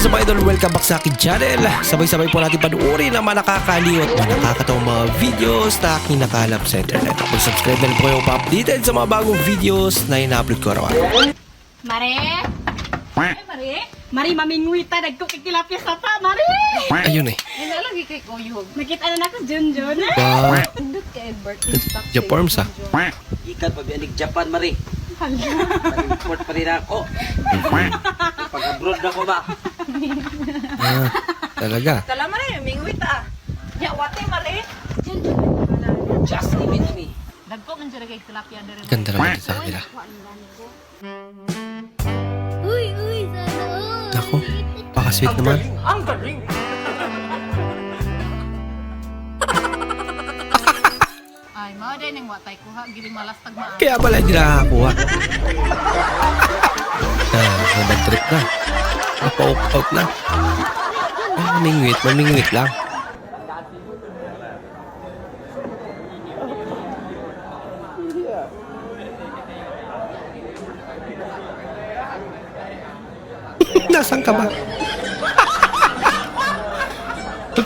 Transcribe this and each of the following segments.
is up idol? Welcome back sa akin channel. Sabay-sabay po natin panuorin ang mga nakakaliw at mga nakakatawang mga videos na aking nakalap sa internet. Kung subscribe na po kayo pa-updated sa mga bagong videos na ina-upload ko araw-araw. Mare? Ay, Mare? Mari, mamingwita, nagkukikilapya sa ta, Mare! Ayun eh. Ano lang kay Kuyog? Nakita na nako, Junjun. Ba, Tundot kay birthday stock. Japorms ah. Ikan pa biyanig Japan, Mari. Import pa rin ako. Pag-abroad ako ba? Ah, talaga. Kala Mare, mingwita. Ya, wate Mare. Just limit me. Dagko man siya kay tilapia dere. Ganda naman sa kanila. Uy, uy, sana all. Nako, pakasweet naman. Ang galing! Ay, mao din ning watay kuha gili malastag maa. Kaya pala hindi nakakakuha. Ah, nabad trip na. Napa-out na. Ay, mamingwit, mamingwit lang. Nasaan ka ba?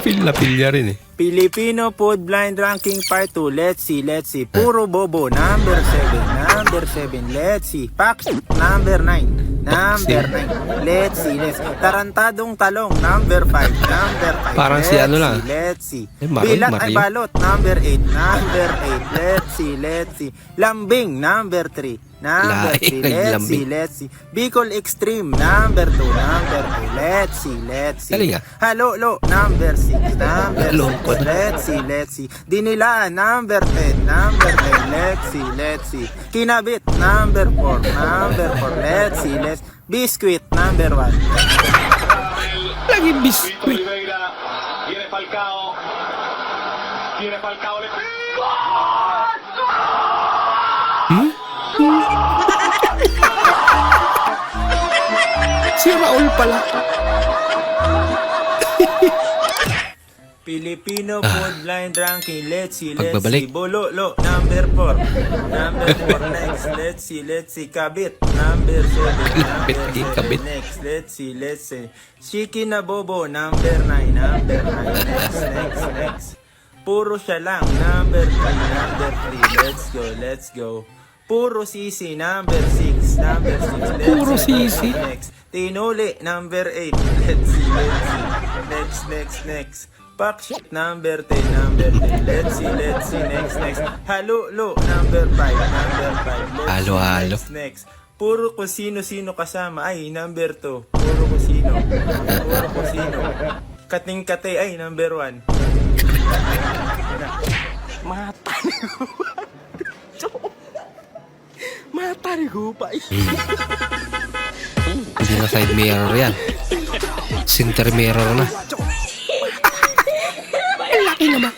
Napil na pilya rin eh. Filipino Food Blind Ranking Part 2. Let's see, let's see. Puro bobo. Number 7. Number 7. Let's see. Pax. Number 9. Number 9. Let's see, let's see. Tarantadong talong. Number 5. Number 5. Parang si ano lang. Let's see. Eh, Mario, Bilat ay Mario. balot. Number 8. Number 8. Let's see, let's see. Lambing. Number 3. Number Laing, 3. Let's see, let's see. Bicol Extreme. Number 2. Number 2. Let's see, let's see. Halo, lo, number 6, number Lungkot. 6, let's see, let's see. Dinilaan, number 10, number 10, let's see, let's see. Kinabit, number 4, number 4, let's see, let's Biscuit, number 1. Lagi. Oliveira, viene Falcao, viene Falcao, le Si Raul pala. Filipino Food Blind Ranking, let's see, let's Pagbabalik. see. Bolo, lo, number 4. Number 4, next, let's see, let's see. Kabit, number 7. Kalapit Number lagi, 7, kabit. next, let's see, let's see. Shiki na bobo, number 9, number 9, next, next, next. Puro siya lang, number 3, number 3, let's go, let's go. Puro sisi, number 6, number 6, let's Puro sisi. Next, tinuli, number 8, let's see, let's see. Next, next, next. Pakshit, number 10, number 10. Let's see, let's see, next, next. Halo, lo, number 5, number 5. Let's Halo, see, halo. Next, next. Puro kung sino-sino kasama. Ay, number 2. Puro kung sino. Puro kung sino. Kating-kate, ay, number 1. Hindi na side mirror yan. Center mirror na. Ang laki naman.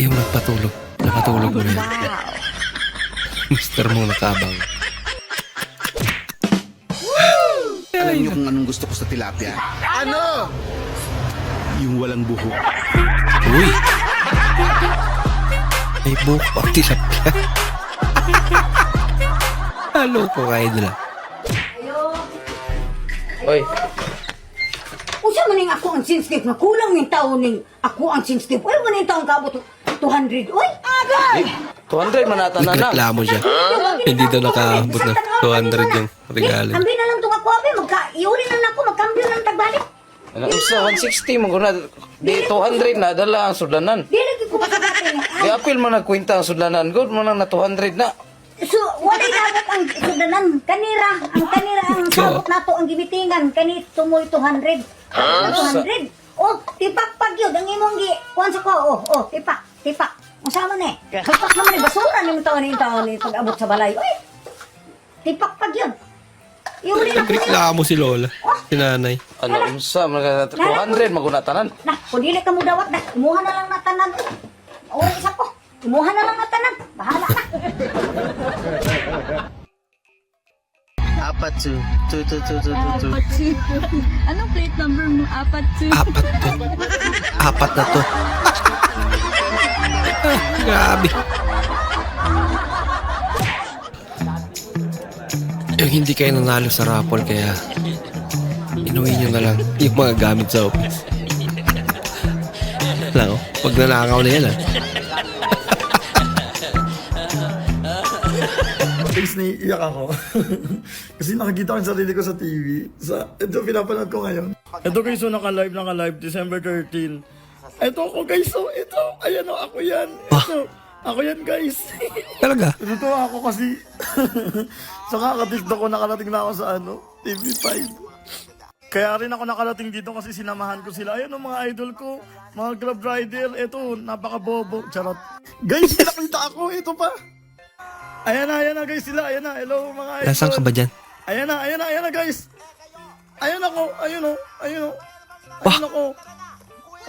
Yung nagpatulog. Nakatulog mo na. Mister mo nakabang. Alam niyo kung anong gusto ko sa tilapia? Ano? Yung walang buhok. Uy! May buhok pa tilapia. Halo ko kayo nila. Oy, Usa man ning ako ang sensitive na kulang ning taon ning ako ang sensitive. Ay man ning taon kaabot 200. Oy, agay. 200 man nata na na. nagreklamo siya. Hindi daw nakaabot ng 200 yung regalo. Ambi na lang tong ako abi magka iuli na nako magkambyo lang tagbalik. Ano isa 160 mo guna di 200 na dala ang sudanan. Dili ko. Di apil man nagkwenta ang sudanan. Good man na 200 na. So, wala dapat ang sudanan. Kanira, ang kanira ang sabot nato ang gimitingan. Kani tumoy 200. 200. Oh, tipak pag yun. Ang imong gi, kuhan sa ko. Oh, oh, tipak, tipak. Masama ni. Tipak naman ni basura ni mo taon ni taon ni pag-abot sa balay. Uy, tipak pag yun. Iuli na ko niya. Nagreklamo si Lola. Si nanay. Ano unsa man ka 200 maguna tanan. Nah, kung dili ka mo dawat na, imuha na lang na tanan. O, isa ko. Imuha na lang na tanan. Bahala na. Apat, two. Two, two, two, two, two, two. Apat two. Anong plate number mo? Apat two. Apat to. Apat na to. Grabe. Ay, hindi kayo nanalo sa raffle kaya inuwi nyo na lang yung mga gamit sa office. Lang, oh, pag nanakaw na yan ah. Guys, naiiyak ako. Kasi nakikita ko yung sarili ko sa TV. Sa, ito, pinapanood ko ngayon. Ito guys, so naka-live, naka-live, December 13. Ito ako guys, so ito. Ayan o, ako yan. Ito, ako yan guys. Talaga? Natutuwa ako kasi sa kakatiktok ko nakarating na ako sa ano, TV5. Kaya rin ako nakarating dito kasi sinamahan ko sila. Ayan o mga idol ko, mga club rider. Ito, napaka-bobo. Charot. Guys, nakita ako. Ito pa. Ayan na, ayan na guys sila. Ayan na. Hello mga idol. Nasaan ka ba dyan? Ayan na, ayan na, ayan na guys. Ayan ako, ayun o, ayun o. Wah. Ayun ako.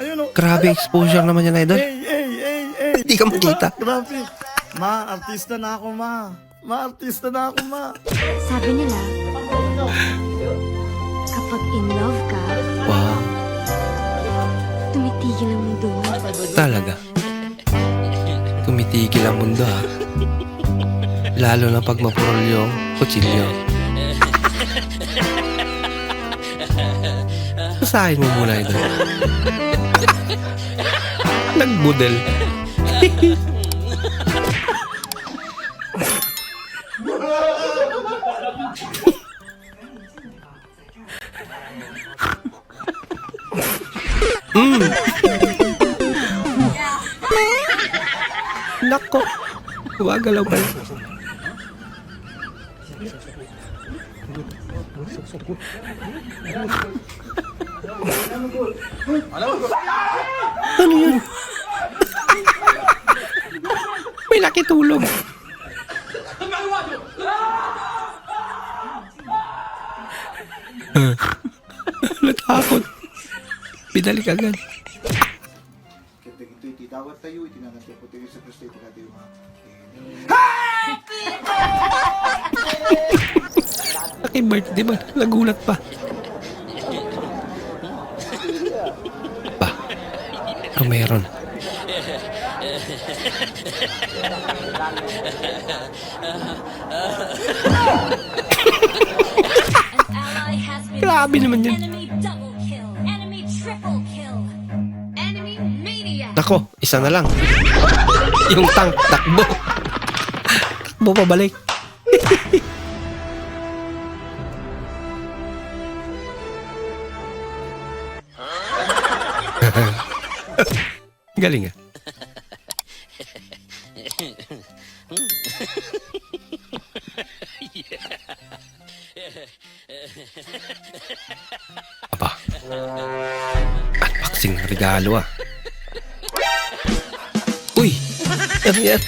Ayun o. Grabe exposure naman yan, idol. Hey, hey, hey, hey. Hindi ka makita. Diba? Grabe. Ma, artista na ako, ma. Ma, artista na ako, ma. Sabi nila, kapag in love ka, tumitigil ang mundo mo. talaga. Tumitigil ang mundo ha. Lalo na pag mapurol yung kutsilyo. Basahin mo muna ito. Nagbudel. Nako. Gumagalaw pala. Ano yun? May nakitulog. Natakot. Binalik agad. Happy birthday ba? Nagulat pa. Pa. Ano meron? Grabe naman maniac. Nako, isa na lang. Yung tank, takbo. Takbo pabalik. Galing ah. Aba. Unboxing ng regalo ah. Uy! Ano yan?